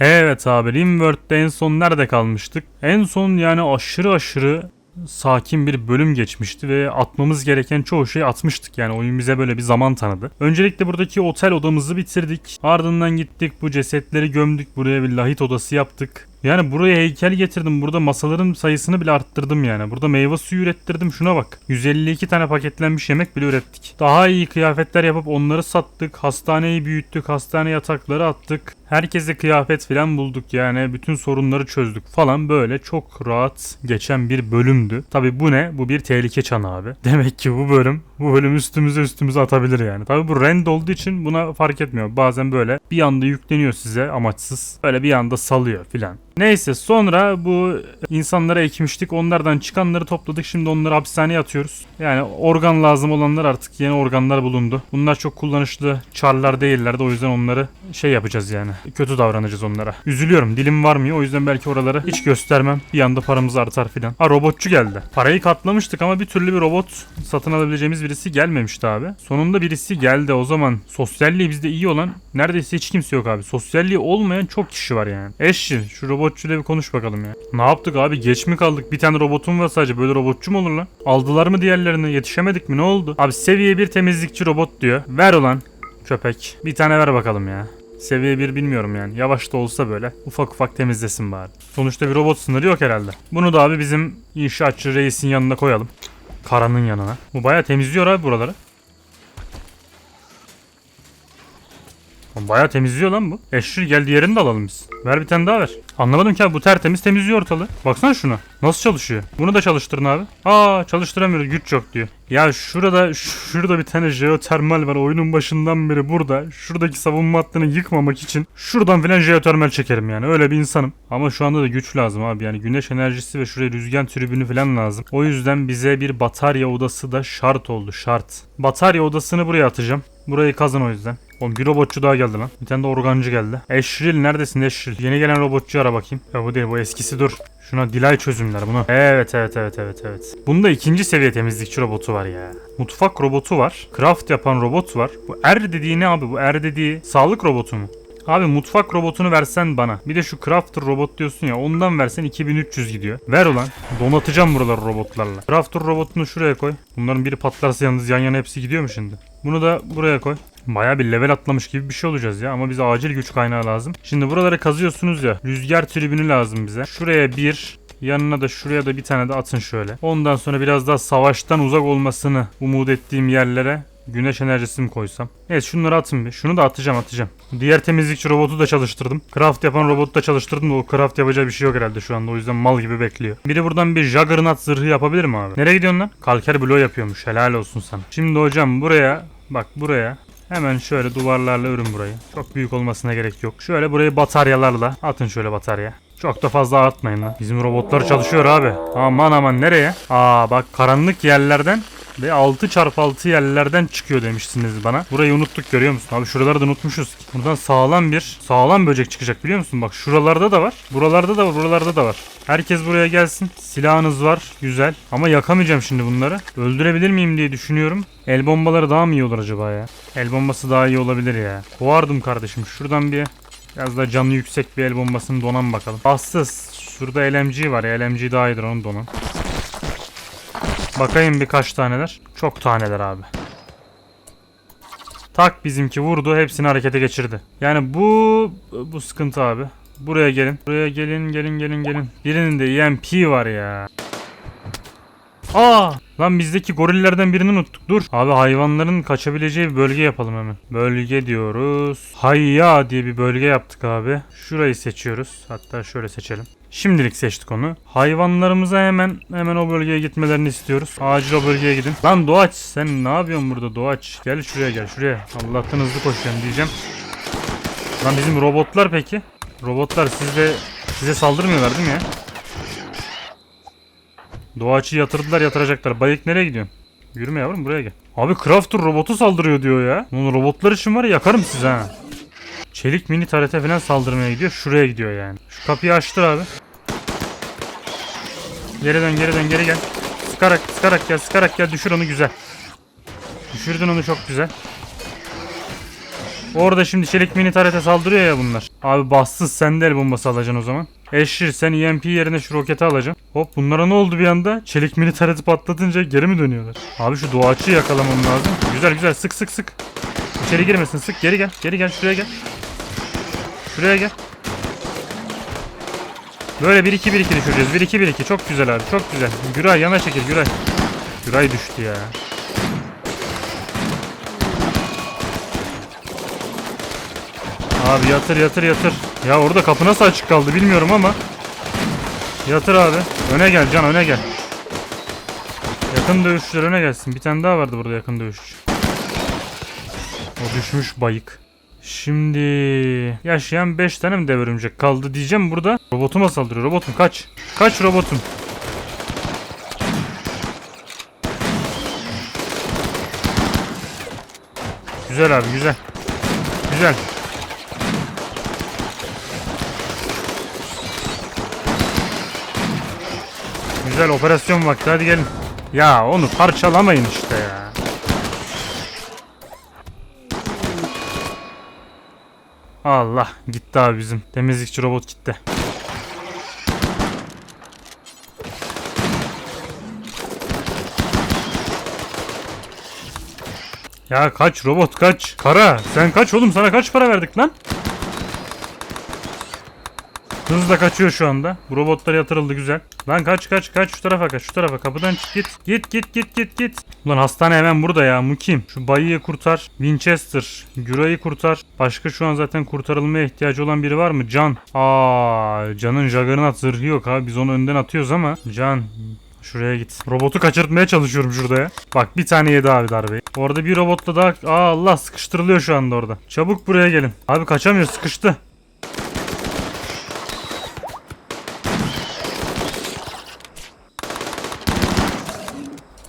Evet abi Rimworld'de en son nerede kalmıştık? En son yani aşırı aşırı sakin bir bölüm geçmişti ve atmamız gereken çoğu şeyi atmıştık yani oyun bize böyle bir zaman tanıdı. Öncelikle buradaki otel odamızı bitirdik. Ardından gittik bu cesetleri gömdük. Buraya bir lahit odası yaptık. Yani buraya heykel getirdim. Burada masaların sayısını bile arttırdım yani. Burada meyve suyu ürettirdim. Şuna bak. 152 tane paketlenmiş yemek bile ürettik. Daha iyi kıyafetler yapıp onları sattık. Hastaneyi büyüttük. Hastane yatakları attık. Herkese kıyafet falan bulduk yani. Bütün sorunları çözdük falan. Böyle çok rahat geçen bir bölümdü. Tabi bu ne? Bu bir tehlike çanı abi. Demek ki bu bölüm bu bölüm üstümüze üstümüze atabilir yani. Tabi bu rend olduğu için buna fark etmiyor. Bazen böyle bir anda yükleniyor size amaçsız. Böyle bir anda salıyor filan. Neyse sonra bu insanlara ekmiştik. Onlardan çıkanları topladık. Şimdi onları hapishaneye atıyoruz. Yani organ lazım olanlar artık yeni organlar bulundu. Bunlar çok kullanışlı çarlar değillerdi. O yüzden onları şey yapacağız yani. Kötü davranacağız onlara. Üzülüyorum. Dilim varmıyor. O yüzden belki oraları hiç göstermem. Bir anda paramız artar filan. Ha robotçu geldi. Parayı katlamıştık ama bir türlü bir robot satın alabileceğimiz birisi gelmemişti abi. Sonunda birisi geldi. O zaman sosyalliği bizde iyi olan neredeyse hiç kimse yok abi. Sosyalliği olmayan çok kişi var yani. Eşçi şu robotçuyla bir konuş bakalım ya. Ne yaptık abi? Geç mi kaldık? Bir tane robotum var sadece. Böyle robotçu mu olur lan? Aldılar mı diğerlerini? Yetişemedik mi? Ne oldu? Abi seviye bir temizlikçi robot diyor. Ver ulan köpek. Bir tane ver bakalım ya. Seviye 1 bilmiyorum yani. Yavaş da olsa böyle ufak ufak temizlesin bari. Sonuçta bir robot sınırı yok herhalde. Bunu da abi bizim inşaatçı reisin yanına koyalım. Karanın yanına. Bu bayağı temizliyor abi buraları. Oğlum Bayağı temizliyor lan bu. Eşşir gel diğerini de alalım biz. Ver bir tane daha ver. Anlamadım ki abi bu tertemiz temizliyor ortalığı. Baksana şuna. Nasıl çalışıyor? Bunu da çalıştırın abi. Aa çalıştıramıyoruz güç yok diyor. Ya şurada şurada bir tane jeotermal var oyunun başından beri burada. Şuradaki savunma hattını yıkmamak için şuradan filan jeotermal çekerim yani. Öyle bir insanım. Ama şu anda da güç lazım abi. Yani güneş enerjisi ve şuraya rüzgar tribünü falan lazım. O yüzden bize bir batarya odası da şart oldu şart. Batarya odasını buraya atacağım. Burayı kazın o yüzden. Oğlum bir robotçu daha geldi lan. Bir tane de organcı geldi. Eşril neredesin Eşril? Yeni gelen robotçu ara bakayım. Ya bu değil bu eskisi dur. Şuna dilay çözümler bunu. Evet evet evet evet evet. Bunda ikinci seviye temizlikçi robotu var ya. Mutfak robotu var. Craft yapan robot var. Bu er dediği ne abi? Bu er dediği sağlık robotu mu? Abi mutfak robotunu versen bana. Bir de şu crafter robot diyorsun ya ondan versen 2300 gidiyor. Ver ulan. Donatacağım buraları robotlarla. Crafter robotunu şuraya koy. Bunların biri patlarsa yalnız yan yana hepsi gidiyor mu şimdi? Bunu da buraya koy. Baya bir level atlamış gibi bir şey olacağız ya ama bize acil güç kaynağı lazım. Şimdi buraları kazıyorsunuz ya. Rüzgar tribünü lazım bize. Şuraya bir, Yanına da şuraya da bir tane de atın şöyle. Ondan sonra biraz daha savaştan uzak olmasını umut ettiğim yerlere güneş enerjisi mi koysam? Evet şunları atın bir. Şunu da atacağım atacağım. Diğer temizlikçi robotu da çalıştırdım. Craft yapan robotu da çalıştırdım da o craft yapacağı bir şey yok herhalde şu anda. O yüzden mal gibi bekliyor. Biri buradan bir Juggernaut zırhı yapabilir mi abi? Nereye gidiyorsun lan? Kalker bloğu yapıyormuş. Helal olsun sana. Şimdi hocam buraya bak buraya Hemen şöyle duvarlarla örün burayı. Çok büyük olmasına gerek yok. Şöyle burayı bataryalarla atın şöyle batarya. Çok da fazla artmayın lan. Bizim robotlar çalışıyor abi. Aman aman nereye? Aa bak karanlık yerlerden ve 6 çarpı 6 yerlerden çıkıyor demiştiniz bana. Burayı unuttuk görüyor musun? Abi şuraları da unutmuşuz. Buradan sağlam bir sağlam böcek çıkacak biliyor musun? Bak şuralarda da var. Buralarda da var. Buralarda da var. Herkes buraya gelsin. Silahınız var. Güzel. Ama yakamayacağım şimdi bunları. Öldürebilir miyim diye düşünüyorum. El bombaları daha mı iyi olur acaba ya? El bombası daha iyi olabilir ya. Kovardım kardeşim. Şuradan bir Biraz da canı yüksek bir el bombasını donan bakalım. Bassız. Şurada LMG var ya. LMG daha iyidir onu donan. Bakayım birkaç taneler. Çok taneler abi. Tak bizimki vurdu. Hepsini harekete geçirdi. Yani bu bu sıkıntı abi. Buraya gelin. Buraya gelin gelin gelin gelin. Birinin de EMP var ya. Aa! Lan bizdeki gorillerden birini unuttuk. Dur. Abi hayvanların kaçabileceği bir bölge yapalım hemen. Bölge diyoruz. Hayya diye bir bölge yaptık abi. Şurayı seçiyoruz. Hatta şöyle seçelim. Şimdilik seçtik onu. Hayvanlarımıza hemen hemen o bölgeye gitmelerini istiyoruz. Acil o bölgeye gidin. Lan Doğaç sen ne yapıyorsun burada Doğaç? Gel şuraya gel şuraya. Allah'tan hızlı koşuyorsun diyeceğim. Lan bizim robotlar peki? Robotlar sizde size saldırmıyorlar değil mi ya? Doğaçı yatırdılar yatıracaklar. Bayık nereye gidiyorsun? Yürüme yavrum buraya gel. Abi Crafter robotu saldırıyor diyor ya. Bunun robotlar için var ya yakarım sizi ha. Çelik mini tarete falan saldırmaya gidiyor. Şuraya gidiyor yani. Şu kapıyı açtır abi. Geri dön geri dön geri gel. Sıkarak sıkarak gel sıkarak gel düşür onu güzel. Düşürdün onu çok güzel. Orada şimdi çelik mini tarete saldırıyor ya bunlar. Abi bassız sen de el bombası alacaksın o zaman. Eşir sen EMP yerine şu roketi alacaksın. Hop bunlara ne oldu bir anda? Çelik mini tareti patlatınca geri mi dönüyorlar? Abi şu doğaçıyı yakalamam lazım. Güzel güzel sık sık sık. İçeri girmesin sık geri gel. Geri gel şuraya gel. Şuraya gel. Böyle 1-2-1-2 düşüreceğiz. 1-2-1-2 çok güzel abi çok güzel. Güray yana çekil Güray. Güray düştü ya. Abi yatır yatır yatır. Ya orada kapı nasıl açık kaldı bilmiyorum ama. Yatır abi. Öne gel Can öne gel. Yakın dövüşçüler öne gelsin. Bir tane daha vardı burada yakın dövüşçü. O düşmüş bayık. Şimdi yaşayan 5 tane mi dev kaldı diyeceğim burada. Robotuma saldırıyor. Robotum kaç. Kaç robotum. Güzel abi güzel. Güzel. Güzel operasyon vakti hadi gelin. Ya onu parçalamayın işte ya. Allah gitti abi bizim temizlikçi robot gitti. Ya kaç robot kaç. Kara sen kaç oğlum sana kaç para verdik lan? Hızla kaçıyor şu anda. Bu robotlar yatırıldı güzel. Lan kaç kaç kaç şu tarafa kaç şu tarafa kapıdan çık git. Git git git git git. Ulan hastane hemen burada ya Mukim. Şu bayıyı kurtar. Winchester. Güray'ı kurtar. Başka şu an zaten kurtarılmaya ihtiyacı olan biri var mı? Can. Aa, Can'ın Juggernaut zırhı yok abi. Biz onu önden atıyoruz ama. Can Şuraya git. Robotu kaçırtmaya çalışıyorum şurada ya. Bak bir tane yedi abi darbeyi. Orada bir robotla daha... Aa Allah sıkıştırılıyor şu anda orada. Çabuk buraya gelin. Abi kaçamıyor sıkıştı.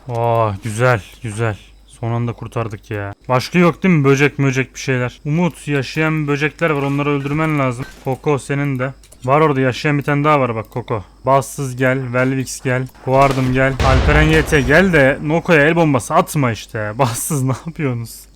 Aa güzel güzel. Son anda kurtardık ya. Başka yok değil mi? Böcek möcek bir şeyler. Umut yaşayan böcekler var onları öldürmen lazım. Koko senin de. Var orada yaşayan bir tane daha var bak Koko. Bassız gel, Velvix gel, Guardım gel, Alperen YT gel de Noko'ya el bombası atma işte. Bassız ne yapıyorsunuz?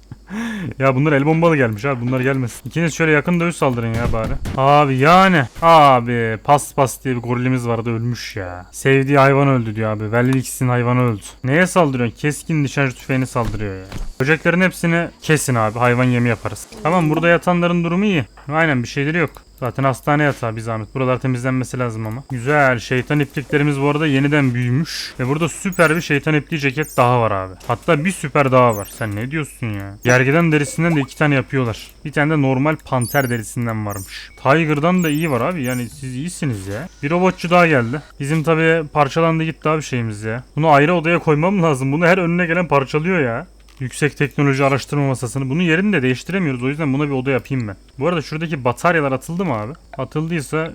Ya bunlar el bombalı gelmiş abi bunlar gelmesin. İkiniz şöyle yakın dövüş saldırın ya bari. Abi yani. Abi pas pas diye bir gorilimiz vardı ölmüş ya. Sevdiği hayvan öldü diyor abi. Velvix'in hayvanı öldü. Neye saldırıyorsun? Keskin nişancı tüfeğini saldırıyor ya. Böceklerin hepsini kesin abi. Hayvan yemi yaparız. Tamam burada yatanların durumu iyi. Aynen bir şeyleri yok. Zaten hastane yatağı bir zahmet. Buralar temizlenmesi lazım ama. Güzel. Şeytan ipliklerimiz bu arada yeniden büyümüş. Ve burada süper bir şeytan ipliği ceket daha var abi. Hatta bir süper daha var. Sen ne diyorsun ya? Gergeden derisinden de iki tane yapıyorlar. Bir tane de normal panter derisinden varmış. Tiger'dan da iyi var abi. Yani siz iyisiniz ya. Bir robotçu daha geldi. Bizim tabi parçalandı gitti abi şeyimiz ya. Bunu ayrı odaya koymam lazım. Bunu her önüne gelen parçalıyor ya. Yüksek teknoloji araştırma masasını. Bunun yerini de değiştiremiyoruz. O yüzden buna bir oda yapayım ben. Bu arada şuradaki bataryalar atıldı mı abi? Atıldıysa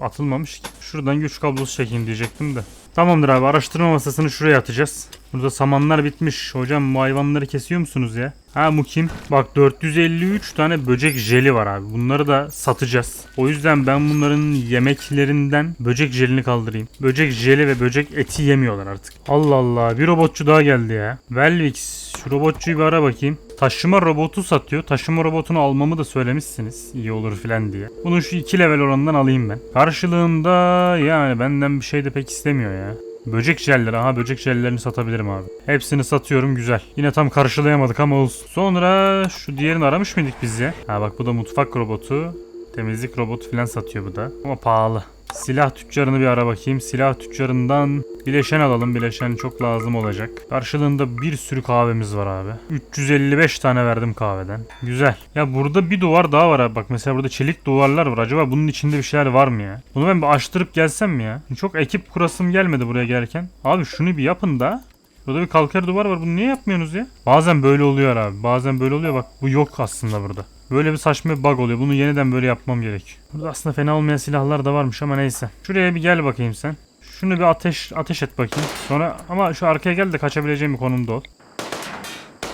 atılmamış. Şuradan güç kablosu çekeyim diyecektim de. Tamamdır abi araştırma masasını şuraya atacağız. Burada samanlar bitmiş. Hocam bu hayvanları kesiyor musunuz ya? Ha bu kim? Bak 453 tane böcek jeli var abi. Bunları da satacağız. O yüzden ben bunların yemeklerinden böcek jelini kaldırayım. Böcek jeli ve böcek eti yemiyorlar artık. Allah Allah bir robotçu daha geldi ya. Velvix şu robotçuyu bir ara bakayım. Taşıma robotu satıyor. Taşıma robotunu almamı da söylemişsiniz. İyi olur filan diye. Bunun şu 2 level oranından alayım ben. Karşılığında yani benden bir şey de pek istemiyor ya. Böcek jelleri. Aha böcek jellerini satabilirim abi. Hepsini satıyorum güzel. Yine tam karşılayamadık ama olsun. Sonra şu diğerini aramış mıydık biz ya? Ha bak bu da mutfak robotu. Temizlik robotu falan satıyor bu da. Ama pahalı. Silah tüccarını bir ara bakayım. Silah tüccarından bileşen alalım. Bileşen çok lazım olacak. Karşılığında bir sürü kahvemiz var abi. 355 tane verdim kahveden. Güzel. Ya burada bir duvar daha var abi. Bak mesela burada çelik duvarlar var. Acaba bunun içinde bir şeyler var mı ya? Bunu ben bir açtırıp gelsem mi ya? Çok ekip kurasım gelmedi buraya gelirken. Abi şunu bir yapın da. Burada bir kalker duvar var. Bunu niye yapmıyorsunuz ya? Bazen böyle oluyor abi. Bazen böyle oluyor. Bak bu yok aslında burada. Böyle bir saçma bir bug oluyor. Bunu yeniden böyle yapmam gerek. Burada aslında fena olmayan silahlar da varmış ama neyse. Şuraya bir gel bakayım sen. Şunu bir ateş ateş et bakayım. Sonra ama şu arkaya gel de kaçabileceğim bir konumda ol.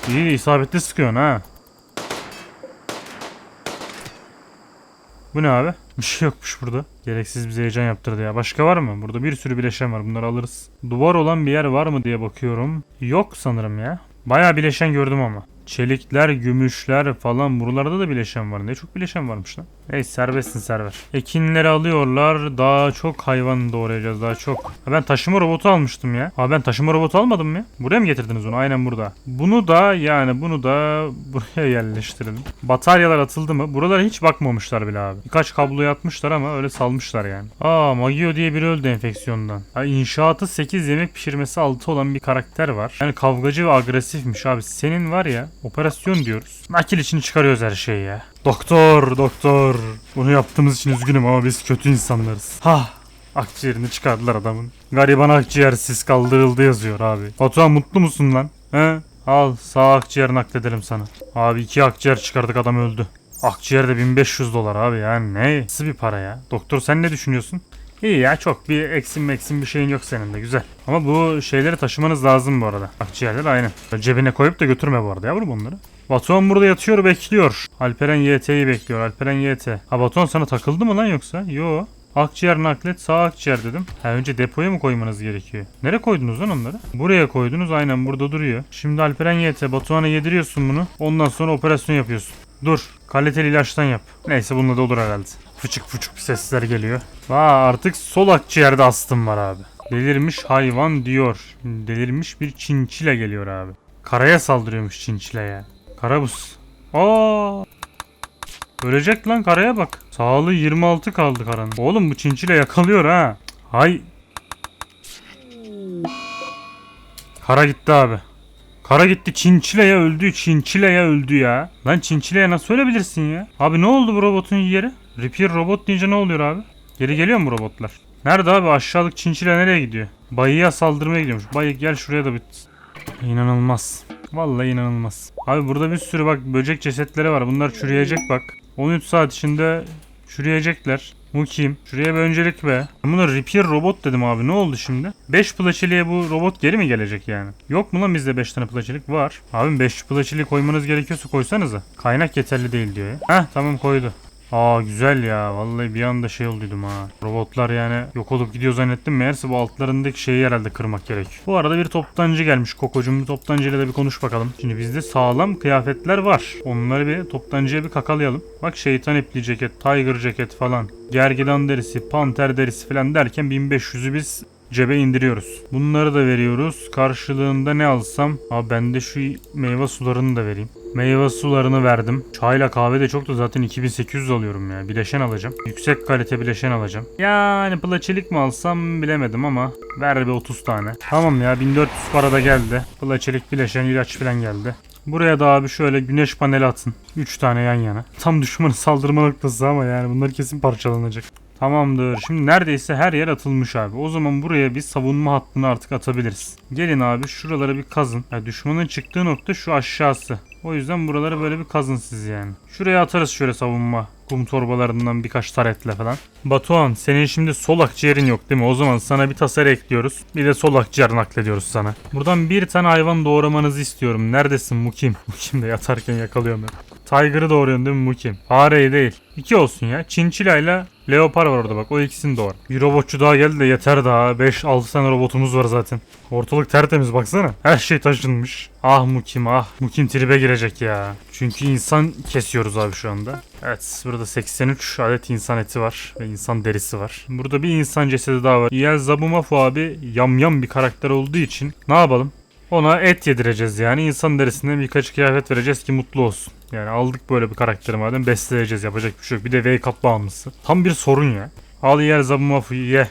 İyi isabetli sıkıyorsun ha. Bu ne abi? Bir şey yokmuş burada. Gereksiz bize heyecan yaptırdı ya. Başka var mı? Burada bir sürü bileşen var. Bunları alırız. Duvar olan bir yer var mı diye bakıyorum. Yok sanırım ya. Bayağı bileşen gördüm ama. Çelikler, gümüşler falan buralarda da bileşen var. Ne çok bileşen varmış lan. Neyse serbestsin server. Ekinleri alıyorlar. Daha çok hayvan doğrayacağız daha çok. Ha, ben taşıma robotu almıştım ya. Ha ben taşıma robotu almadım mı? ya? Buraya mı getirdiniz onu? Aynen burada. Bunu da yani bunu da buraya yerleştirelim. Bataryalar atıldı mı? Buralara hiç bakmamışlar bile abi. Birkaç kabloyu atmışlar ama öyle salmışlar yani. Aa Magio diye biri öldü enfeksiyondan. Ha, inşaatı 8 yemek pişirmesi 6 olan bir karakter var. Yani kavgacı ve agresifmiş abi. Senin var ya operasyon diyoruz. Nakil için çıkarıyoruz her şeyi ya. Doktor, doktor. Bunu yaptığımız için üzgünüm ama biz kötü insanlarız. Ha, akciğerini çıkardılar adamın. Gariban akciğersiz kaldırıldı yazıyor abi. Batuhan mutlu musun lan? He? Al sağ akciğer nakledelim sana. Abi iki akciğer çıkardık adam öldü. Akciğer de 1500 dolar abi yani ne? Nasıl bir para ya? Doktor sen ne düşünüyorsun? İyi ya çok bir eksim meksim bir şeyin yok senin de güzel. Ama bu şeyleri taşımanız lazım bu arada. Akciğerleri aynen. Cebine koyup da götürme bu arada yavrum onları. Batuhan burada yatıyor bekliyor. Alperen YT'yi bekliyor. Alperen YT. Ha Batuhan sana takıldı mı lan yoksa? Yo. Akciğer naklet sağ akciğer dedim. Ha önce depoya mı koymanız gerekiyor? Nereye koydunuz lan onları? Buraya koydunuz aynen burada duruyor. Şimdi Alperen YT Batuhan'a yediriyorsun bunu. Ondan sonra operasyon yapıyorsun. Dur kaliteli ilaçtan yap. Neyse bununla da olur herhalde. Fıçık fıçık sesler geliyor. Aa artık sol akciğerde astım var abi. Delirmiş hayvan diyor. Delirmiş bir çinçile geliyor abi. Karaya saldırıyormuş çinçile ya. Karabus. Aa Ölecek lan karaya bak. Sağlığı 26 kaldı karanın. Oğlum bu çinçile yakalıyor ha. Hay. Kara gitti abi. Kara gitti çinçileye öldü çinçileye öldü ya. Lan çinçileye nasıl ölebilirsin ya? Abi ne oldu bu robotun yeri? Repair robot deyince ne oluyor abi? Geri geliyor mu robotlar? Nerede abi aşağılık çinçile nereye gidiyor? Bayıya saldırmaya gidiyormuş. Bayı gel şuraya da bit. İnanılmaz. Vallahi inanılmaz. Abi burada bir sürü bak böcek cesetleri var. Bunlar çürüyecek bak. 13 saat içinde çürüyecekler. Bu kim? Şuraya bir öncelik be. Ben buna repair robot dedim abi. Ne oldu şimdi? 5 plaçeliğe bu robot geri mi gelecek yani? Yok mu lan bizde 5 tane plaçelik? Var. Abim 5 plaçeliği koymanız gerekiyorsa koysanıza. Kaynak yeterli değil diyor ya. Heh tamam koydu. Aa güzel ya. Vallahi bir anda şey olduydum ha. Robotlar yani yok olup gidiyor zannettim. Meğerse bu altlarındaki şeyi herhalde kırmak gerek. Bu arada bir toptancı gelmiş. Kokocuğum bir toptancıyla da bir konuş bakalım. Şimdi bizde sağlam kıyafetler var. Onları bir toptancıya bir kakalayalım. Bak şeytan ipli ceket, tiger ceket falan. Gergedan derisi, panter derisi falan derken 1500'ü biz cebe indiriyoruz. Bunları da veriyoruz. Karşılığında ne alsam? Abi ben de şu meyve sularını da vereyim. Meyve sularını verdim. Çayla kahve de çok da zaten 2800 alıyorum ya. Bileşen alacağım. Yüksek kalite bileşen alacağım. Yani plaçelik mi alsam bilemedim ama ver bir 30 tane. Tamam ya 1400 para da geldi. Plaçelik bileşen ilaç falan geldi. Buraya da abi şöyle güneş paneli atın. 3 tane yan yana. Tam düşmanı saldırma noktası ama yani bunlar kesin parçalanacak. Tamamdır. Şimdi neredeyse her yer atılmış abi. O zaman buraya bir savunma hattını artık atabiliriz. Gelin abi şuralara bir kazın. Ya düşmanın çıktığı nokta şu aşağısı. O yüzden buraları böyle bir kazın siz yani. Şuraya atarız şöyle savunma. Kum torbalarından birkaç taretle falan. Batuhan senin şimdi sol akciğerin yok değil mi? O zaman sana bir tasarı ekliyoruz. Bir de sol akciğer naklediyoruz sana. Buradan bir tane hayvan doğramanızı istiyorum. Neredesin Mukim? Mukim de yatarken yakalıyorum ya. Tiger'ı doğuruyorsun değil mi Mukim? Fareyi değil. İki olsun ya. Çinçila ile Leopar var orada bak. O ikisini doğur. Bir robotçu daha geldi de yeter daha. 5-6 tane robotumuz var zaten. Ortalık tertemiz baksana. Her şey taşınmış. Ah Mukim ah. Mukim tribe girecek ya. Çünkü insan kesiyoruz abi şu anda. Evet burada 83 adet insan eti var ve insan derisi var. Burada bir insan cesedi daha var. Yel Zabumafu abi yamyam bir karakter olduğu için ne yapalım? Ona et yedireceğiz yani. insan derisinden birkaç kıyafet vereceğiz ki mutlu olsun. Yani aldık böyle bir karakteri madem besleyeceğiz yapacak bir şey yok. Bir de wake up bağımlısı. Tam bir sorun ya. Al yer Zabumafu ye.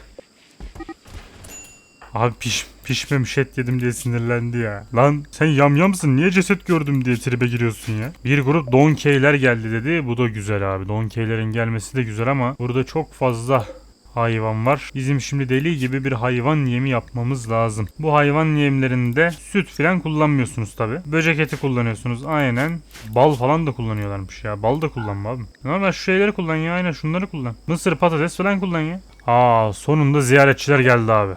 Abi piş, pişmemiş et yedim diye sinirlendi ya. Lan sen yamyamsın niye ceset gördüm diye tribe giriyorsun ya. Bir grup donkeyler geldi dedi. Bu da güzel abi. Donkeylerin gelmesi de güzel ama burada çok fazla hayvan var. Bizim şimdi deli gibi bir hayvan yemi yapmamız lazım. Bu hayvan yemlerinde süt falan kullanmıyorsunuz tabi. Böcek eti kullanıyorsunuz aynen. Bal falan da kullanıyorlarmış ya. Bal da kullanma abi. Normal şu şeyleri kullan ya aynen şunları kullan. Mısır patates falan kullan ya. Aa sonunda ziyaretçiler geldi abi.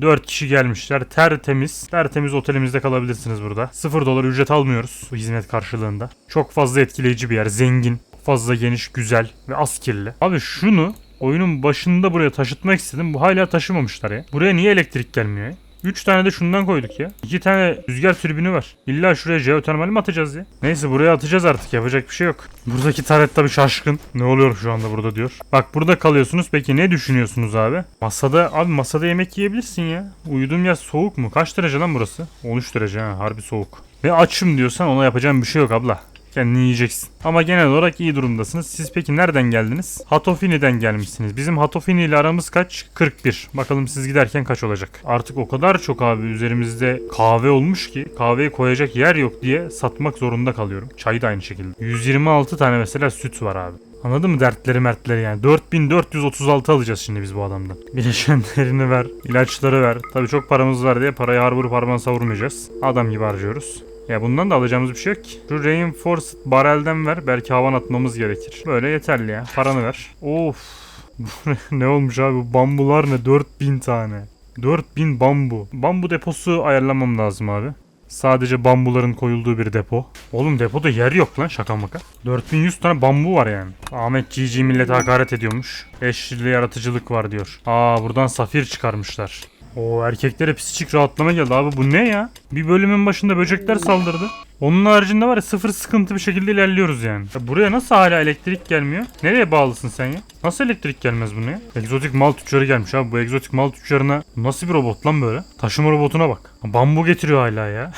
4 kişi gelmişler. Tertemiz. Tertemiz otelimizde kalabilirsiniz burada. 0 dolar ücret almıyoruz bu hizmet karşılığında. Çok fazla etkileyici bir yer. Zengin. Fazla geniş, güzel ve az kirli. Abi şunu oyunun başında buraya taşıtmak istedim. Bu hala taşımamışlar ya. Buraya niye elektrik gelmiyor ya? 3 tane de şundan koyduk ya. 2 tane rüzgar türbini var. İlla şuraya jeotermal mi atacağız ya? Neyse buraya atacağız artık yapacak bir şey yok. Buradaki taret tabii şaşkın. Ne oluyor şu anda burada diyor. Bak burada kalıyorsunuz. Peki ne düşünüyorsunuz abi? Masada abi masada yemek yiyebilirsin ya. Uyuduğum yer soğuk mu? Kaç derece lan burası? 13 derece ha harbi soğuk. Ve açım diyorsan ona yapacağım bir şey yok abla. Kendini yiyeceksin. Ama genel olarak iyi durumdasınız. Siz peki nereden geldiniz? Hatofini'den gelmişsiniz. Bizim Hatofini ile aramız kaç? 41. Bakalım siz giderken kaç olacak? Artık o kadar çok abi üzerimizde kahve olmuş ki kahveyi koyacak yer yok diye satmak zorunda kalıyorum. Çay da aynı şekilde. 126 tane mesela süt var abi. Anladın mı dertleri mertleri yani. 4436 alacağız şimdi biz bu adamdan. Bileşenlerini ver, ilaçları ver. Tabii çok paramız var diye parayı harbur parmağına savurmayacağız. Adam gibi harcıyoruz. Ya bundan da alacağımız bir şey yok ki. Şu Reinforced barelden ver. Belki havan atmamız gerekir. Böyle yeterli ya. Paranı ver. Of. Ne olmuş abi bu bambular ne? 4000 tane. 4000 bambu. Bambu deposu ayarlamam lazım abi. Sadece bambuların koyulduğu bir depo. Oğlum depoda yer yok lan şaka maka. 4100 tane bambu var yani. Ahmet GG millete hakaret ediyormuş. Eşli yaratıcılık var diyor. Aa buradan safir çıkarmışlar. O erkeklere psikolojik rahatlama geldi abi bu ne ya? Bir bölümün başında böcekler saldırdı. Onun haricinde var ya sıfır sıkıntı bir şekilde ilerliyoruz yani. Ya buraya nasıl hala elektrik gelmiyor? Nereye bağlısın sen ya? Nasıl elektrik gelmez buna ya? Egzotik mal tüccarı gelmiş abi. Bu egzotik mal tüccarına nasıl bir robot lan böyle? Taşıma robotuna bak. Bambu getiriyor hala ya.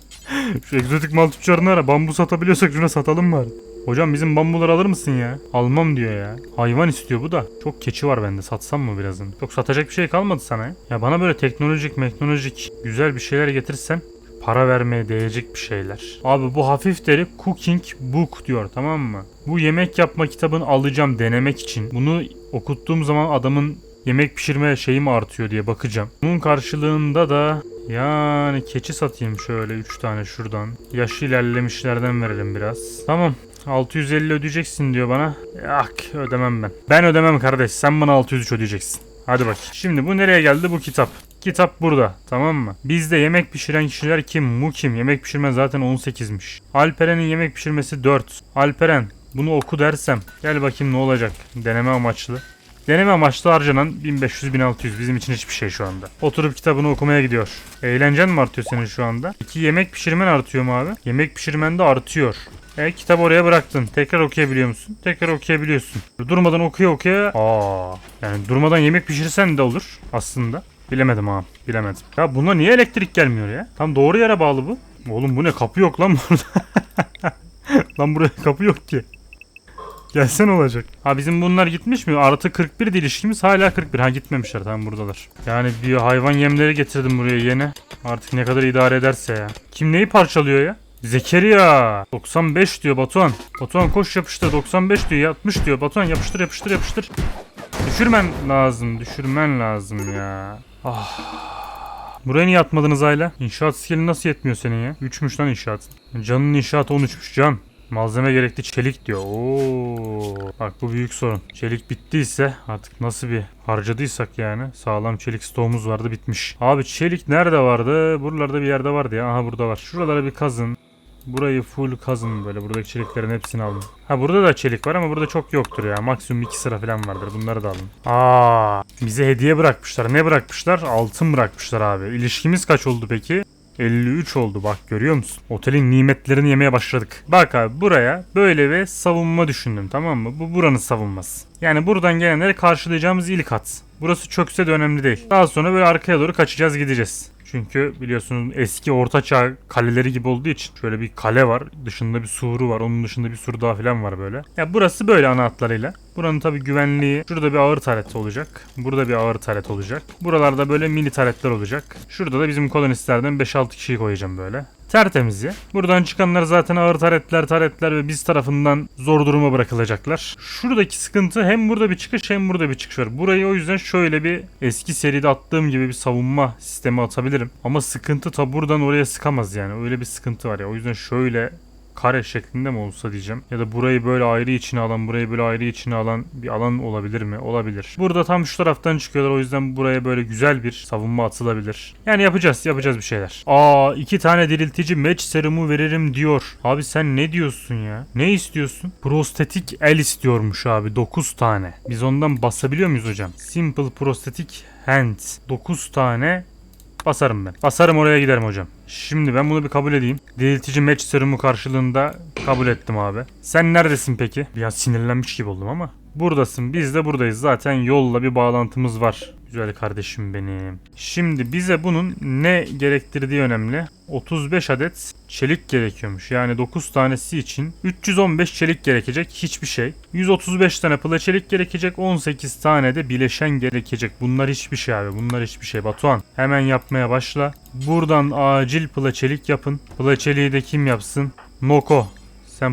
Şu egzotik mal tüccarını ara. Bambu satabiliyorsak şuna satalım bari. Hocam bizim bambuları alır mısın ya? Almam diyor ya. Hayvan istiyor bu da. Çok keçi var bende. Satsam mı birazını? Yok satacak bir şey kalmadı sana ya. Ya bana böyle teknolojik, teknolojik güzel bir şeyler getirsen para vermeye değecek bir şeyler. Abi bu hafif deri cooking book diyor tamam mı? Bu yemek yapma kitabını alacağım denemek için. Bunu okuttuğum zaman adamın yemek pişirme şeyi mi artıyor diye bakacağım. Bunun karşılığında da yani keçi satayım şöyle 3 tane şuradan. Yaşı ilerlemişlerden verelim biraz. Tamam 650 ödeyeceksin diyor bana. Yak ödemem ben. Ben ödemem kardeş sen bana 603 ödeyeceksin. Hadi bak. Şimdi bu nereye geldi bu kitap? Kitap burada tamam mı? Bizde yemek pişiren kişiler kim? Mu kim? Yemek pişirme zaten 18'miş. Alperen'in yemek pişirmesi 4. Alperen bunu oku dersem gel bakayım ne olacak? Deneme amaçlı. Deneme amaçlı harcanan 1500-1600 bizim için hiçbir şey şu anda. Oturup kitabını okumaya gidiyor. Eğlencen mi artıyor senin şu anda? İki yemek pişirmen artıyor mu abi? Yemek pişirmen de artıyor. E kitap oraya bıraktın. Tekrar okuyabiliyor musun? Tekrar okuyabiliyorsun. Durmadan okuya okuya. Aa, yani durmadan yemek pişirsen de olur aslında. Bilemedim ha. Bilemedim. Ya buna niye elektrik gelmiyor ya? Tam doğru yere bağlı bu. Oğlum bu ne kapı yok lan burada. lan buraya kapı yok ki. Gelsen olacak. Ha bizim bunlar gitmiş mi? Artı 41 de ilişkimiz hala 41. Ha gitmemişler tamam buradalar. Yani bir hayvan yemleri getirdim buraya yeni. Artık ne kadar idare ederse ya. Kim neyi parçalıyor ya? Zekeriya 95 diyor Batuhan. Batuhan koş yapıştır 95 diyor 60 diyor Batuhan yapıştır yapıştır yapıştır. Düşürmen lazım düşürmen lazım ya. Ah. Buraya niye atmadınız Ayla? İnşaat skillin nasıl yetmiyor senin ya? 3'müş lan inşaat. Canın inşaatı 13'müş can. Malzeme gerekli çelik diyor. Oo. Bak bu büyük sorun. Çelik bittiyse artık nasıl bir harcadıysak yani sağlam çelik stoğumuz vardı bitmiş. Abi çelik nerede vardı? Buralarda bir yerde vardı ya. Aha burada var. Şuralara bir kazın. Burayı full kazın böyle. Buradaki çeliklerin hepsini alın. Ha burada da çelik var ama burada çok yoktur ya. Maksimum 2 sıra falan vardır. Bunları da alın. Aa, bize hediye bırakmışlar. Ne bırakmışlar? Altın bırakmışlar abi. İlişkimiz kaç oldu peki? 53 oldu bak görüyor musun? Otelin nimetlerini yemeye başladık. Bak abi buraya böyle bir savunma düşündüm tamam mı? Bu buranın savunması. Yani buradan gelenleri karşılayacağımız ilk hat. Burası çökse de önemli değil. Daha sonra böyle arkaya doğru kaçacağız gideceğiz. Çünkü biliyorsunuz eski ortaçağ kaleleri gibi olduğu için şöyle bir kale var. Dışında bir suru var. Onun dışında bir sur daha falan var böyle. Ya burası böyle ana hatlarıyla. Buranın tabi güvenliği. Şurada bir ağır taret olacak. Burada bir ağır taret olacak. Buralarda böyle mini taretler olacak. Şurada da bizim kolonistlerden 5-6 kişiyi koyacağım böyle. Tertemiz ya. Buradan çıkanlar zaten ağır taretler, taretler ve biz tarafından zor duruma bırakılacaklar. Şuradaki sıkıntı hem burada bir çıkış hem burada bir çıkış var. Burayı o yüzden şöyle bir eski seride attığım gibi bir savunma sistemi atabilirim. Ama sıkıntı ta buradan oraya sıkamaz yani. Öyle bir sıkıntı var ya. O yüzden şöyle kare şeklinde mi olsa diyeceğim. Ya da burayı böyle ayrı içine alan, burayı böyle ayrı içine alan bir alan olabilir mi? Olabilir. Burada tam şu taraftan çıkıyorlar. O yüzden buraya böyle güzel bir savunma atılabilir. Yani yapacağız, yapacağız bir şeyler. Aa iki tane diriltici match serumu veririm diyor. Abi sen ne diyorsun ya? Ne istiyorsun? Prostetik el istiyormuş abi 9 tane. Biz ondan basabiliyor muyuz hocam? Simple prostetik hand 9 tane Basarım ben. Basarım oraya giderim hocam. Şimdi ben bunu bir kabul edeyim. Diriltici match serumu karşılığında kabul ettim abi. Sen neredesin peki? Bir an sinirlenmiş gibi oldum ama. Buradasın. Biz de buradayız. Zaten yolla bir bağlantımız var. Güzel kardeşim benim. Şimdi bize bunun ne gerektirdiği önemli. 35 adet çelik gerekiyormuş. Yani 9 tanesi için 315 çelik gerekecek hiçbir şey. 135 tane pıla çelik gerekecek. 18 tane de bileşen gerekecek. Bunlar hiçbir şey abi. Bunlar hiçbir şey. Batuhan hemen yapmaya başla. Buradan acil pıla çelik yapın. Pıla çeliği de kim yapsın? Noko.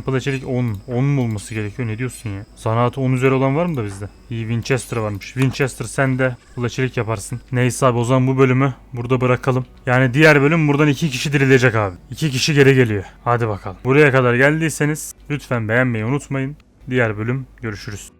Pıla çelik 10. 10 mu olması gerekiyor? Ne diyorsun ya? Zanaatı 10 üzeri olan var mı da bizde? İyi Winchester varmış. Winchester sen de çelik yaparsın. Neyse abi o zaman bu bölümü burada bırakalım. Yani diğer bölüm buradan 2 kişi dirilecek abi. 2 kişi geri geliyor. Hadi bakalım. Buraya kadar geldiyseniz lütfen beğenmeyi unutmayın. Diğer bölüm görüşürüz.